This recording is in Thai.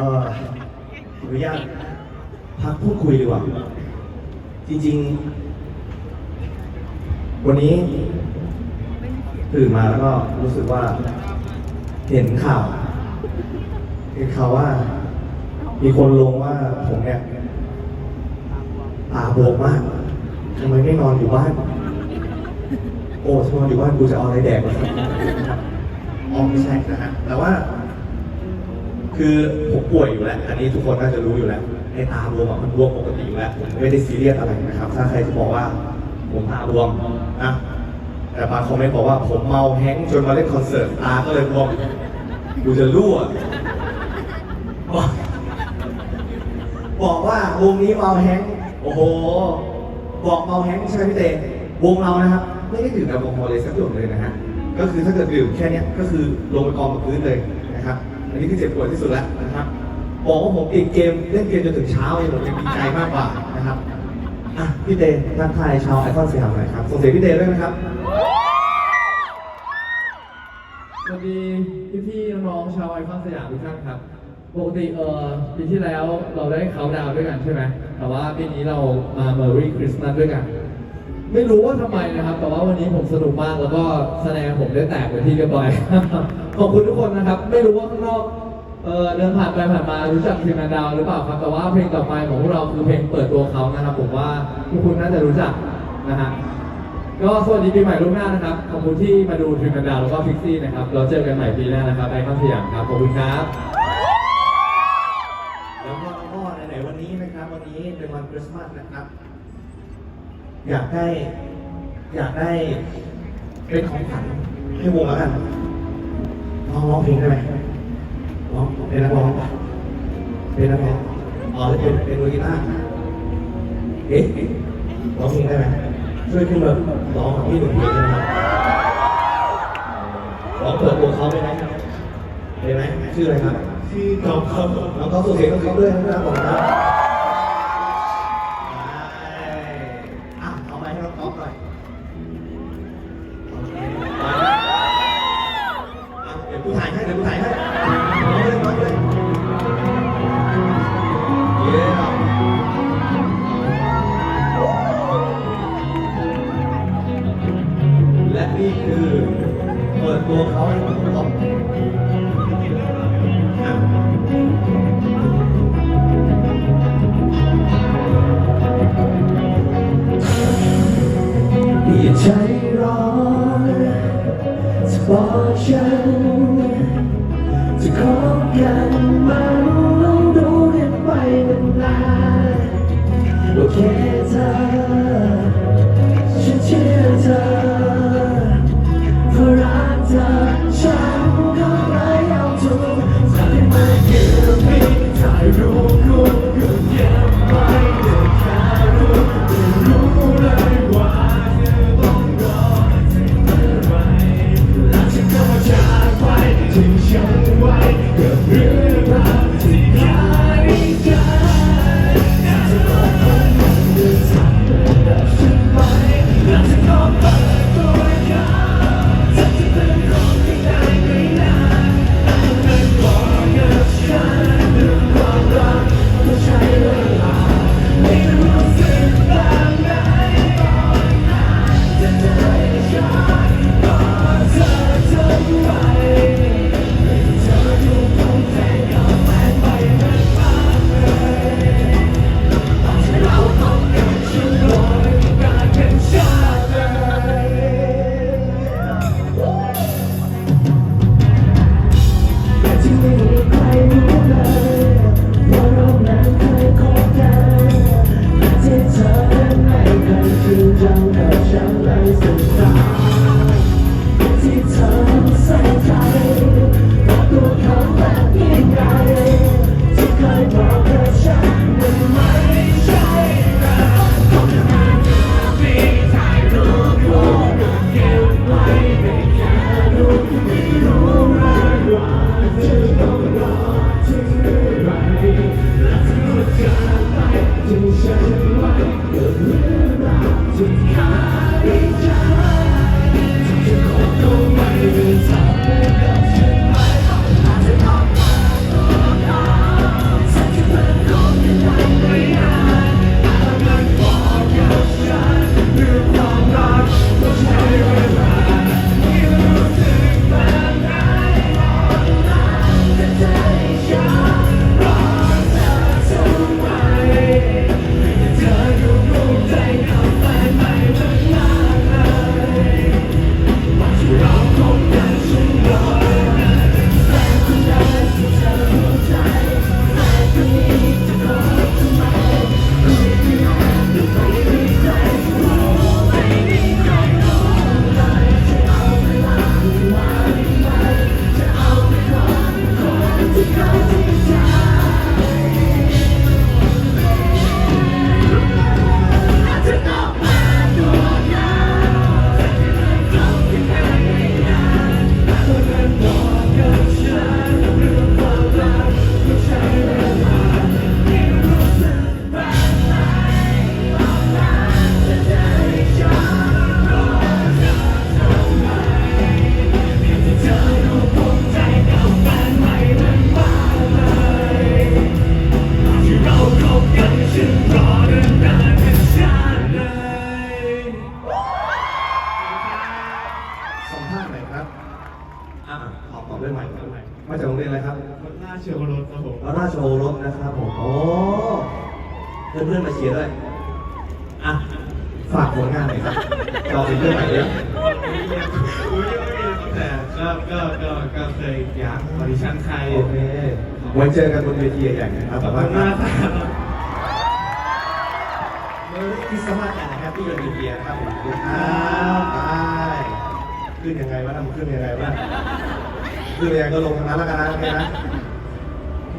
ออขออนุญาตพักพูดคุยดีกว่า จริง ๆ วันนี้ตื่นมาแล้วก็รู้สึกว่าเห็นข่าวเห็นข่าวว่า มีคนลงว่าผมเนี่ยตาบวมมากทำไมไม่นอนอยู่บ้าน โอ้ถ้านอนอยู่บ้านกูจะเอาอะไรแดกวะครับอ๋อไม่ใช่นะฮะแต่ว่า คือผมป่วยอยู่แล้ว อันนี้ทุกคนน่าจะรู้อยู่แล้วไอ้ตาบวมอะมันบวมปกติอยู่แล้วผมไม่ได้ซีเรียสอะไรนะครับ ถ้าใครจะบอกว่าผมตาบวมนะแต่บางคอมเมนต์บอกว่าผมเมาแฮงก์จนมาเล่นคอนเสิร์ตตาก็เลยบวมกูจะรั่วบอกบอกว่าวงนี้เมาแฮงก์โอ้โห บอกเมาแฮงก์ใช่ไหมพี่เตวงเรานะครับ ไม่ได้ดื่มแอลกอฮอล์เลยสักหยดเลยนะฮะก็คือถ้าเกิดดื่มแค่นี้ก็คือลงไปกองกับพื้นเลย อันนี้คือเจ็บปวดที่สุดแล้วนะครับบอกว่าผมติดเกมเล่นเกมจนถึงเช้าเลยผมยังดีใจมากกว่านะครับอะพี่เตทักทายชาวไอคอนสยามหน่อยครับส่งเสียงพี่เตด้วยนะครับสวัสดีพี่พี่น้องชาวไอคอนสยามทุกท่านครับปกติเออปีที่แล้วเราได้เขาดาวด้วยกันใช่ไหมแต่ว่าปีนี้เรามาเมอรี่คริสต์มาสด้วยกัน ไม่รู้ว่าทำไมนะครับ แต่ว่าวันนี้ผมสนุกมากแล้วก็แสดงผมได้แตกเป็นที่เรียบร้อย ขอบคุณทุกคนนะครับ ไม่รู้ว่าข้างนอกเออเดินผ่านไปผ่านมารู้จักทีมงานดาวหรือเปล่าครับ แต่ว่าเพลงต่อไปของพวกเราคือเพลงเปิดตัวเขานะครับ ผมว่าทุกคุณน่าจะรู้จักนะฮะก็สวัสดีปีใหม่ล่วงหน้านะครับขอบคุณที่มาดูทริมกันดาวแล้วก็พิกซี่นะครับเราเจอกันใหม่ปีหน้านะครับไอคอนสยามครับขอบคุณครับ แล้วก็น้องพ่อไหนๆวันนี้นะครับ วันนี้เป็นวันคริสต์มาสนะครับ อยากได้ อยากได้เป็นของขวัญให้วงแล้วกันน้องร้องเพลงได้ไหมร้องเป็นนักร้องปะเป็นนักร้องอ๋อเป็นเป็นมือกีตาร์เอ๊ะร้องเพลงได้ไหมช่วยขึ้นมาร้องกับพี่หนึ่งเพลงได้ไหมร้องเปิดตัวเขาได้ไหมได้ไหมชื่ออะไรครับชื่อน้องเขาน้องเขาส่งเสียงกับเขาด้วยนะครับผมนะอะ และนี่คือเปิดตัวเขาให้น้องก๊อฟอะอย่าใจร้อนจะบอกฉันจะคบกันมันลองดูกันไปนานๆโอเคเธอ มาจากโรงเรียนอะไรครับหน้าเชียวรถครับผมราชโอรสนะครับผมโอ้เพื่อนเพื่อนๆมาเชียร์ด้วยอะฝากผลงานหน่อยครับรอเป็นเรื่องใหม่ด้วยอุ้ยไม่มีแต่ก็ก็ก็ก็เคยอยากออดิชั่นใครโอเคไว้เจอกันบนเวทีใหญ่ๆนะครับขอบแต่คุว่าณมากครับเมอรี่คริสต์มาสกันนะครับที่ยูนิเทียนะครับผมครับไป ขึ้นยังไงวะทำขึ้นยังไงวะขึ้นยังไงก็ลงทางนั้นแล้วกันนะโอเคนะโอเค